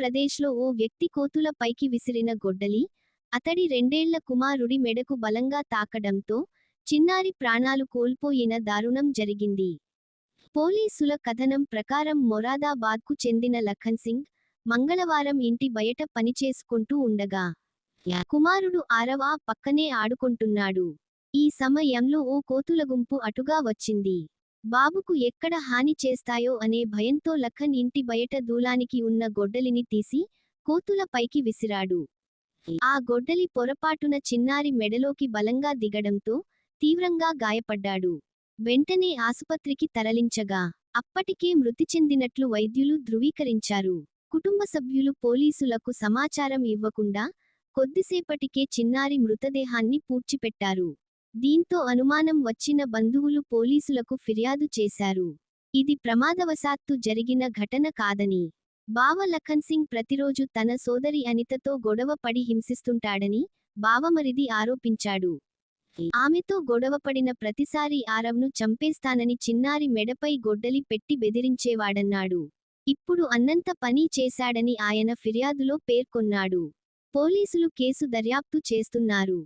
ప్రదేశ్లో ఓ వ్యక్తి కోతుల పైకి విసిరిన గొడ్డలి అతడి రెండేళ్ళ కుమారుడి మెడకు బలంగా తాకడంతో చిన్నారి ప్రాణాలు కోల్పోయిన దారుణం జరిగింది. పోలీసుల కథనం ప్రకారం మొరాదాబాద్కు చెందిన లఖన్ సింగ్ మంగళవారం ఇంటి బయట పనిచేసుకుంటూ ఉండగా కుమారుడు ఆరవా పక్కనే ఆడుకుంటున్నాడు. ఈ సమయంలో ఓ కోతుల గుంపు అటుగా వచ్చింది. బాబుకు ఎక్కడ హాని చేస్తాయో అనే భయంతో లఖన్ ఇంటి బయట దూలానికి ఉన్న గొడ్డలిని తీసి కోతుల పైకి విసిరాడు. ఆ గొడ్డలి పొరపాటున చిన్నారి మెడలోకి బలంగా దిగడంతో తీవ్రంగా గాయపడ్డాడు. వెంటనే ఆసుపత్రికి తరలించగా అప్పటికే మృతి చెందినట్లు వైద్యులు ధృవీకరించారు. కుటుంబ సభ్యులు పోలీసులకు సమాచారం ఇవ్వకుండా కొద్దిసేపటికే చిన్నారి మృతదేహాన్ని పూడ్చిపెట్టారు. దీంతో అనుమానం వచ్చిన బంధువులు పోలీసులకు ఫిర్యాదు చేశారు. ఇది ప్రమాదవశాత్తు జరిగిన ఘటన కాదని. బావ లఖన్ సింగ్ ప్రతిరోజు తన సోదరి అనితతో గొడవ పడి హింసిస్తుంటాడని బావమరిది ఆరోపించాడు. ఆమెతో గొడవపడిన ప్రతిసారి ఆరవ్ను చంపేస్తానని చిన్నారి మెడపై గొడ్డలి పెట్టి బెదిరించేవాడన్నాడు. ఇప్పుడు అన్నంత పని చేశాడని ఆయన ఫిర్యాదులో పేర్కొన్నాడు. పోలీసులు కేసు దర్యాప్తు చేస్తున్నారు.